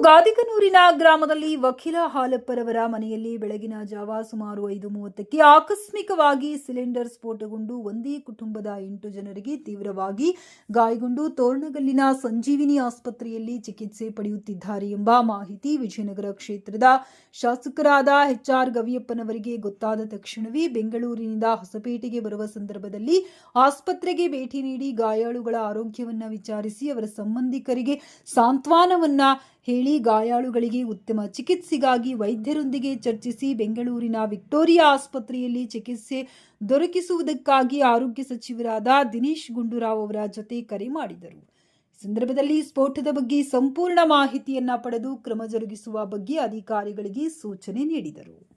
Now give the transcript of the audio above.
ಬೆಂಗಳೂರಿನ ಗ್ರಾಮದಲ್ಲಿ ವಕೀಲ ಹಾಲಪ್ಪರವರ ಮನೆಯಲ್ಲಿ ಬೆಳಗಿನ ಜಾವ ಸುಮಾರು ಐದು ಮೂವತ್ತಕ್ಕೆ ಆಕಸ್ಮಿಕವಾಗಿ ಸಿಲಿಂಡರ್ ಸ್ಫೋಟಗೊಂಡು ಒಂದೇ ಕುಟುಂಬದ ಎಂಟು ಜನರಿಗೆ ತೀವ್ರವಾಗಿ ಗಾಯಗೊಂಡು ತೋರಣಗಲ್ಲಿನ ಸಂಜೀವಿನಿ ಆಸ್ಪತ್ರೆಯಲ್ಲಿ ಚಿಕಿತ್ಸೆ ಪಡೆಯುತ್ತಿದ್ದಾರೆ ಎಂಬ ಮಾಹಿತಿ ವಿಜಯನಗರ ಕ್ಷೇತ್ರದ ಶಾಸಕರಾದ ಎಚ್ಆರ್ ಗವಿಯಪ್ಪನವರಿಗೆ ಗೊತ್ತಾದ ತಕ್ಷಣವೇ ಬೆಂಗಳೂರಿನಿಂದ ಹೊಸಪೇಟೆಗೆ ಬರುವ ಸಂದರ್ಭದಲ್ಲಿ ಆಸ್ಪತ್ರೆಗೆ ಭೇಟಿ ನೀಡಿ ಗಾಯಾಳುಗಳ ಆರೋಗ್ಯವನ್ನು ವಿಚಾರಿಸಿ ಅವರ ಸಂಬಂಧಿಕರಿಗೆ ಸಾಂತ್ವನವನ್ನ ಹೇಳಿ ಗಾಯಾಳುಗಳಿಗೆ ಉತ್ತಮ ಚಿಕಿತ್ಸೆಗಾಗಿ ವೈದ್ಯರೊಂದಿಗೆ ಚರ್ಚಿಸಿ ಬೆಂಗಳೂರಿನ ವಿಕ್ಟೋರಿಯಾ ಆಸ್ಪತ್ರೆಯಲ್ಲಿ ಚಿಕಿತ್ಸೆ ದೊರಕಿಸುವುದಕ್ಕಾಗಿ ಆರೋಗ್ಯ ಸಚಿವರಾದ ದಿನೇಶ್ ಗುಂಡೂರಾವ್ ಅವರ ಜೊತೆ ಕರೆ ಮಾಡಿದರು. ಸಂದರ್ಭದಲ್ಲಿ ಸ್ಫೋಟದ ಬಗ್ಗೆ ಸಂಪೂರ್ಣ ಮಾಹಿತಿಯನ್ನ ಪಡೆದು ಕ್ರಮ ಜರುಗಿಸುವ ಬಗ್ಗೆ ಅಧಿಕಾರಿಗಳಿಗೆ ಸೂಚನೆ ನೀಡಿದರು.